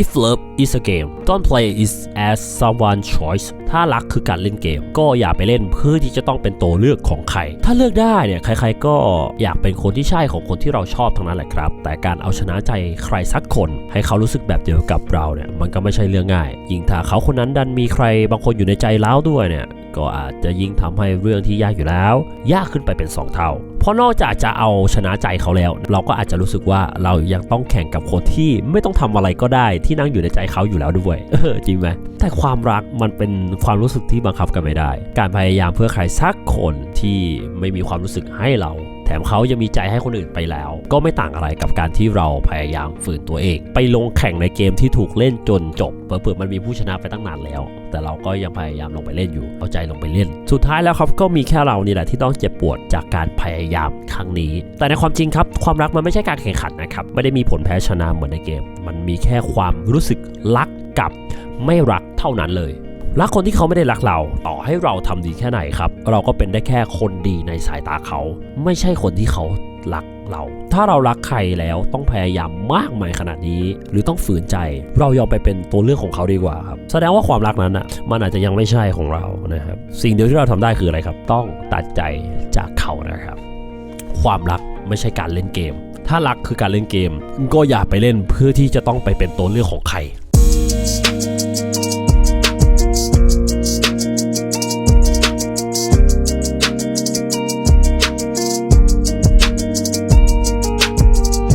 If love is a game don't play it as someone choice ถ้ารักคือการเล่นเกม ก็อย่าไปเล่นเพื่อที่จะต้องเป็นตัวเลือกของใคร ถ้าเลือกได้เนี่ยใครๆก็อยากเป็นคนที่ใช่ของคนที่เราชอบทั้งนั้นแหละครับ แต่การเอาชนะใจใครสักคน ให้เขารู้สึกแบบเดียวกับเราเนี่ยมันก็ไม่ใช่เรื่องง่าย ยิ่งถ้าเขาคนนั้นดันมีใครบางคนอยู่ในใจแล้วด้วยเนี่ยก็อาจจะยิ่งทำให้เรื่องที่ยากอยู่แล้ว ยากขึ้นไปเป็น 2 เท่า เพราะนอกจากจะเอาชนะใจเขาแล้ว เราก็อาจจะรู้สึกว่าเรายังต้องแข่งกับคนที่ไม่ต้องทำอะไรก็ได้ที่นั่งอยู่ในใจเขาอยู่แล้วด้วยเออจริงไหมแต่ความรักมันเป็นความรู้สึกที่บังคับกันไม่ได้ การพยายามเพื่อใครสักคนที่ไม่มีความรู้สึกให้เรา ถมเขายังมีใจให้คนอื่นไปแล้ว ก็ไม่ต่างอะไรกับการที่เราพยายามฝืนตัวเอง ไปลงแข่งในเกมที่ถูกเล่นจนจบเผื่อมันมีผู้ชนะไปตั้งนานแล้ว แต่เราก็ยังพยายามลงไปเล่นอยู่เอาใจลงไปเล่น สุดท้ายแล้วครับก็มีแค่เรานี่แหละที่ต้องเจ็บปวดจากการพยายามครั้งนี้ แต่ในความจริงครับความรักมันไม่ใช่การแข่งขันนะครับไม่ได้มีผลแพ้ชนะเหมือนในเกม มันมีแค่ความรู้สึกรักกับไม่รักเท่านั้นเลย รักคนที่เขาไม่ได้รักเรา ต่อให้เราทำดีแค่ไหนครับ เราก็เป็นได้แค่คนดีในสายตาเขา ไม่ใช่คนที่เขารักเรา ถ้าเรารักใครแล้วต้องพยายามมากมายขนาดนี้ หรือต้องฝืนใจ เรายอมไปเป็นตัวเลือกของเขาดีกว่าครับ แสดงว่าความรักนั้นอะ มันอาจจะยังไม่ใช่ของเรานะครับ สิ่งเดียวที่เราทำได้คืออะไรครับ ต้องตัดใจจากเขานะครับ ความรักไม่ใช่การเล่นเกม ถ้ารักคือการเล่นเกม ก็อย่าไปเล่นเพื่อที่จะต้องไปเป็นตัวเลือกของใคร